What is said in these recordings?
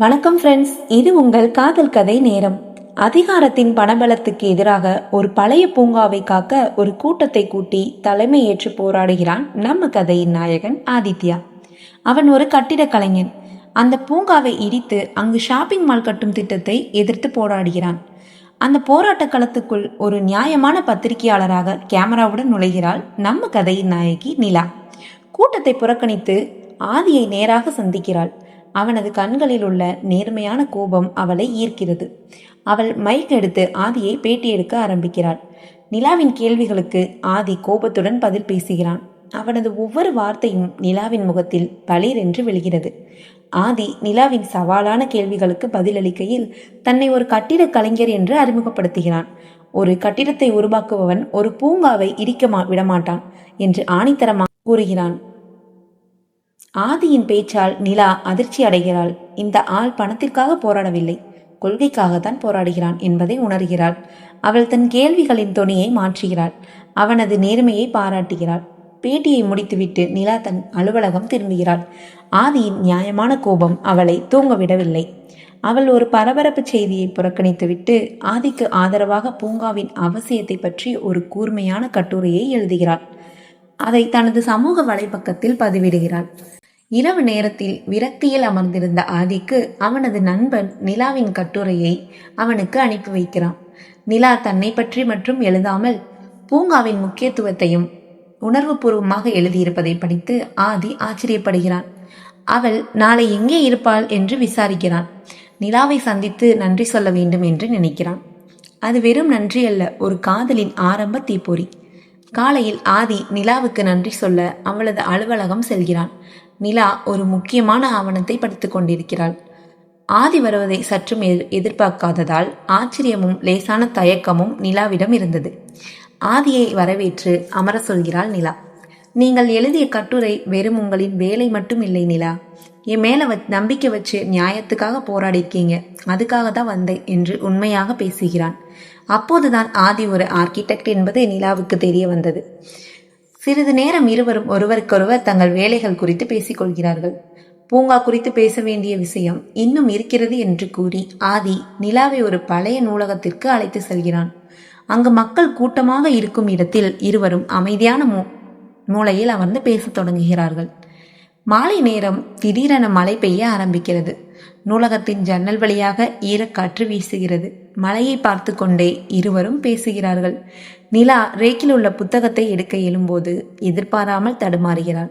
வணக்கம் ஃப்ரெண்ட்ஸ் இது உங்கள் காதல் கதை நேரம். அதிகாரத்தின் பணபலத்துக்கு எதிராக ஒரு பழைய பூங்காவை காக்க ஒரு கூட்டத்தை கூட்டி தலைமை ஏற்று போராடுகிறான் நம்ம கதையின் நாயகன் ஆதித்யா. அவன் ஒரு கட்டிடக் கலைஞன். அந்த பூங்காவை இடித்து அங்கு ஷாப்பிங் மால் கட்டும் திட்டத்தை எதிர்த்து போராடுகிறான். அந்த போராட்ட களத்துக்குள் ஒரு நியாயமான பத்திரிகையாளராக கேமராவுடன் நுழைகிறாள் நம்ம கதையின் நாயகி நிலா. கூட்டத்தை புறக்கணித்து ஆதியை நேராக சந்திக்கிறாள். அவனது கண்களில் உள்ள நேர்மையான கோபம் அவளை ஈர்க்கிறது. அவள் மைக் எடுத்து ஆதியை பேட்டி எடுக்க ஆரம்பிக்கிறாள். நிலாவின் கேள்விகளுக்கு ஆதி கோபத்துடன் பதில் பேசுகிறான். அவனது ஒவ்வொரு வார்த்தையும் நிலாவின் முகத்தில் பளிர் என்று விழுகிறது. ஆதி நிலாவின் சவாலான கேள்விகளுக்கு பதிலளிக்கையில் தன்னை ஒரு கட்டிடக் கலைஞர் என்று அறிமுகப்படுத்துகிறான். ஒரு கட்டிடத்தை உருவாக்குபவன் ஒரு பூங்காவை இடிக்க விடமாட்டான் என்று ஆணித்தரமாக கூறுகிறான். ஆதியின் பேச்சால் நிலா அதிர்ச்சி அடைகிறாள். இந்த ஆள் பணத்திற்காக போராடவில்லை. கொள்கைக்காகத்தான் போராடுகிறான் என்பதை உணர்கிறாள். அவள் தன் கேள்விகளின் தொனியை மாற்றுகிறாள். அவனது நேர்மையை பாராட்டுகிறாள். பேட்டியை முடித்துவிட்டு நிலா தன் அலுவலகம் திரும்புகிறாள். ஆதியின் நியாயமான கோபம் அவளை தூங்க விடவில்லை அவள் ஒரு பரபரப்பு செய்தியை புறக்கணித்துவிட்டு ஆதிக்கு ஆதரவாக பூங்காவின் அவசியத்தை பற்றி ஒரு கூர்மையான கட்டுரையை எழுதுகிறாள். அதை தனது சமூக வலைப்பக்கத்தில் பதிவிடுகிறாள். இரவு நேரத்தில் விரக்தியில் அமர்ந்திருந்த ஆதிக்கு அவனது நண்பன் நிலாவின் கட்டுரையை அவனுக்கு அனுப்பி வைக்கிறான். நிலா தன்னை பற்றி மற்றும் எழுதாமல் பூங்காவின் முக்கியத்துவத்தையும் உணர்வுபூர்வமாக எழுதியிருப்பதை படித்து ஆதி ஆச்சரியப்படுகிறான். அவள் நாளை எங்கே இருப்பாள்? என்று விசாரிக்கிறான். நிலாவை சந்தித்து நன்றி சொல்ல வேண்டும் என்று நினைக்கிறான். அது வெறும் நன்றி அல்ல ஒரு காதலின் ஆரம்ப தீப்பொறி. காலையில் ஆதி நிலாவுக்கு நன்றி சொல்ல அவளது அலுவலகம் செல்கிறான். நிலா ஒரு முக்கியமான ஆவணத்தை படித்துக் கொண்டிருக்கிறாள். ஆதி வருவதை சற்றும் எதிர்- எதிர்பார்க்காததால் ஆச்சரியமும் லேசான தயக்கமும் நிலாவிடம் இருந்தது. ஆதியை வரவேற்று அமர சொல்கிறாள் நிலா நீங்கள் எழுதிய கட்டுரை வெறும் உங்களின் வேலை மட்டும் இல்லை நிலா. என் மேல வ நம்பிக்கை வச்சு நியாயத்துக்காக போராடிருக்கீங்க அதுக்காக தான் வந்தேன் என்று உண்மையாக பேசுகிறான். அப்போதுதான் ஆதி ஒரு ஆர்கிடெக்ட் என்பது நிலாவுக்கு தெரிய வந்தது. சிறிது நேரம் இருவரும் ஒருவருக்கொருவர் தங்கள் வேலைகள் குறித்து பேசிக்கொள்கிறார்கள். பூங்கா குறித்து பேச வேண்டிய விஷயம் இன்னும் இருக்கிறது என்று கூறி ஆதி நிலாவை ஒரு பழைய நூலகத்திற்கு அழைத்து செல்கிறான். அங்கு மக்கள் கூட்டமாக இருக்கும் இடத்தில் இருவரும் அமைதியான மூ மூலையில் அமர்ந்து பேசத் தொடங்குகிறார்கள். மாலை நேரம் திடீரென மழை பெய்ய ஆரம்பிக்கிறது. நூலகத்தின் ஜன்னல் வழியாக ஈரக்காற்று வீசுகிறது. மழையை பார்த்து கொண்டே இருவரும் பேசுகிறார்கள். நிலா ரேக்கில் உள்ள புத்தகத்தை எடுக்க எழும்போது எதிர்பாராமல் தடுமாறுகிறாள்.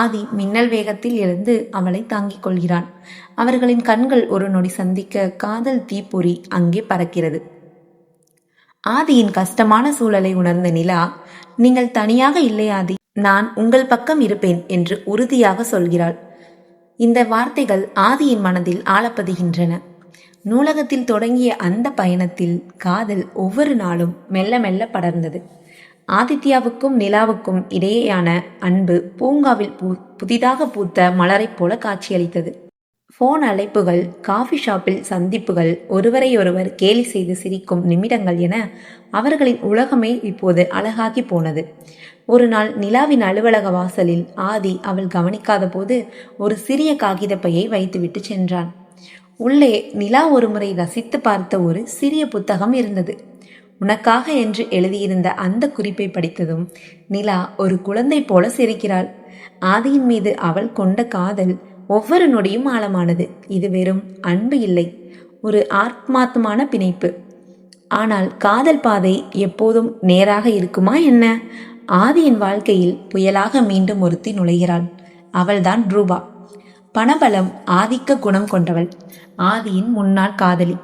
ஆதி மின்னல் வேகத்தில் எழுந்து அவளை தாங்கிக் கொள்கிறான். அவர்களின் கண்கள் ஒரு நொடி சந்திக்க காதல் தீப்பொறி அங்கே பறக்கிறது. ஆதியின் கஷ்டமான சூழலை உணர்ந்த நிலா நீங்கள் தனியாக இல்லை ஆதி. நான் உங்கள் பக்கம் இருப்பேன் என்று உறுதியாக சொல்கிறாள். இந்த வார்த்தைகள் ஆதியின் மனதில் ஆளப்பதுகின்றன நூலகத்தில் தொடங்கிய அந்த பயணத்தில் காதல் ஒவ்வொரு நாளும் மெல்ல மெல்ல படர்ந்தது. ஆதித்யாவுக்கும் நிலாவுக்கும் இடையேயான அன்பு பூங்காவில் பூ புதிதாக பூத்த மலரைப் போல காட்சியளித்தது. ஃபோன் அழைப்புகள் காஃபி ஷாப்பில் சந்திப்புகள் ஒருவரையொருவர் கேலி செய்து சிரிக்கும் நிமிடங்கள் என அவர்களின் உலகமே இப்போது அழகாகி போனது. ஒரு நாள் நிலாவின் அலுவலக வாசலில் ஆதி அவள் கவனிக்காத போது ஒரு சிறிய காகித பையை வைத்துவிட்டு சென்றான். உள்ளே நிலா ஒருமுறை ரசித்து பார்த்த ஒரு சிறிய புத்தகம் இருந்தது. உனக்காக என்று எழுதியிருந்த அந்த குறிப்பை படித்ததும் நிலா ஒரு குழந்தை போல சிரிக்கிறாள். ஆதியின் மீது அவள் கொண்ட காதல் ஒவ்வொரு நொடியும் ஆழமானது. இது வெறும் அன்பு இல்லை ஒரு ஆத்மாத்மான பிணைப்பு. ஆனால் காதல் பாதை எப்போதும் நேராக இருக்குமா என்ன? ஆதியின் வாழ்க்கையில் புயலாக மீண்டும் ஒருத்தி நுழைகிறாள். அவள்தான் ரூபா. பணபலம் ஆதிக்க குணம் கொண்டவள். ஆதியின் முன்னாள் காதலி.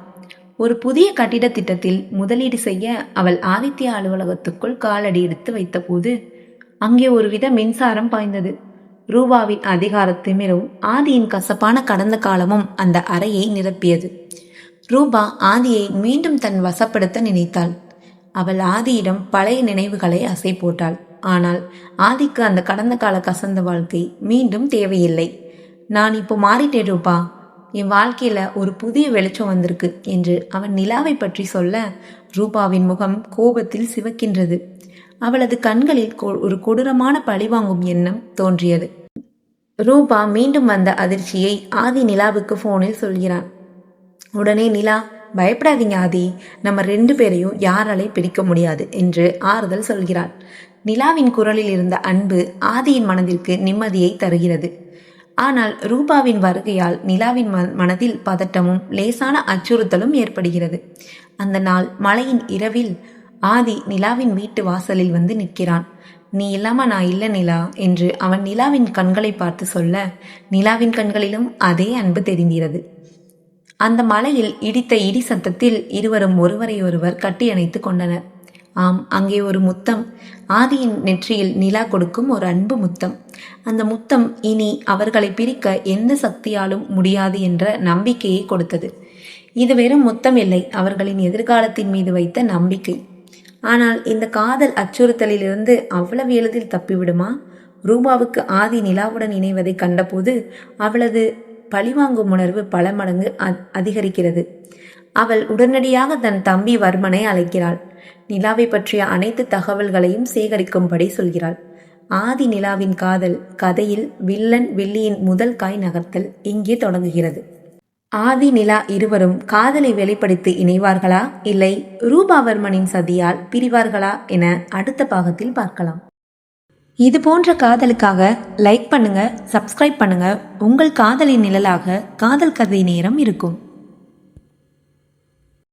ஒரு புதிய கட்டிட திட்டத்தில் முதலீடு செய்ய அவள் ஆதித்ய அலுவலகத்துக்குள் காலடி எடுத்து வைத்தபோது அங்கே ஒருவித மின்சாரம் பாய்ந்தது. ரூபாவின் அதிகாரத்திமிரும் ஆதியின் கசப்பான கடந்த காலமும் அந்த அறையை நிரப்பியது. ரூபா ஆதியை மீண்டும் தன் வசப்படுத்த நினைத்தாள். அவள் ஆதியிடம் பழைய நினைவுகளை அசை போட்டாள். ஆனால் ஆதிக்கு அந்த கடந்த கால கசந்த வாழ்க்கை மீண்டும் தேவையில்லை. நான் இப்போ மாறிட்டேன் ரூபா. என் வாழ்க்கையில ஒரு புதிய வெளிச்சம் வந்திருக்கு என்று அவன் நிலாவை பற்றி சொல்ல ரூபாவின் முகம் கோபத்தில் சிவக்கின்றது. அவளது கண்களில் ஒரு கொடூரமான பழிவாங்கும் எண்ணம் தோன்றியது. ரூபா மீண்டும் வந்த அதிர்ச்சியை ஆதி நிலாவுக்கு ஃபோனில் சொல்கிறான். உடனே நிலா பயப்படாதீங்க ஆதி. நம்ம ரெண்டு பேரையும் யாராலே பிடிக்க முடியாது என்று ஆறுதல் சொல்கிறாள். நிலாவின் குரலில் இருந்த அன்பு ஆதியின் மனதிற்கு நிம்மதியை தருகிறது. ஆனால் ரூபாவின் வருகையால் நிலாவின் மனதில் பதட்டமும் லேசான அச்சுறுத்தலும் ஏற்படுகிறது. அந்த நாள் மழையின் இரவில் ஆதி நிலாவின் வீட்டு வாசலில் வந்து நிற்கிறான். நீ இல்லாம நான் இல்லை நிலா என்று அவன் நிலாவின் கண்களை பார்த்து சொல்ல நிலாவின் கண்களிலும் அதே அன்பு தெரிகிறது அந்த மலையில் இடித்த இடி சத்தத்தில் இருவரும் ஒருவரை ஒருவர் கட்டியணைத்து கொண்டனர். ஆம் அங்கே ஒரு முத்தம். ஆதியின் நெற்றியில் நிலா கொடுக்கும் ஒரு அன்பு முத்தம். அந்த முத்தம் இனி அவர்களை பிரிக்க எந்த சக்தியாலும் முடியாது என்ற நம்பிக்கையை கொடுத்தது. இது வெறும் முத்தம் இல்லை அவர்களின் எதிர்காலத்தின் மீது வைத்த நம்பிக்கை. ஆனால் இந்த காதல் அச்சுறுத்தலிலிருந்து அவ்வளவு எளிதில் தப்பிவிடுமா? ரூபாவுக்கு ஆதி நிலாவுடன் இணைவதை கண்டபோது அவளது பழிவாங்கும் உணர்வு பல மடங்கு அதிகரிக்கிறது. அவள் உடனடியாக தன் தம்பி வர்மனை அழைக்கிறாள். நிலாவை பற்றிய அனைத்து தகவல்களையும் சேகரிக்கும்படி சொல்கிறாள். ஆதி நிலாவின் காதல் கதையில் வில்லன் வில்லியின் முதல் காய் நகர்த்தல் இங்கே தொடங்குகிறது. ஆதி நிலா இருவரும் காதலை வெளிப்படுத்தி இணைவார்களா? இல்லை ரூபாவர்மனின் சதியால் பிரிவார்களா என அடுத்த பாகத்தில் பார்க்கலாம். இது போன்ற காதலுக்காக லைக் பண்ணுங்க சப்ஸ்கிரைப் பண்ணுங்க. உங்கள் காதலின் நிழலாக காதல் கதை நேரம் இருக்கும்.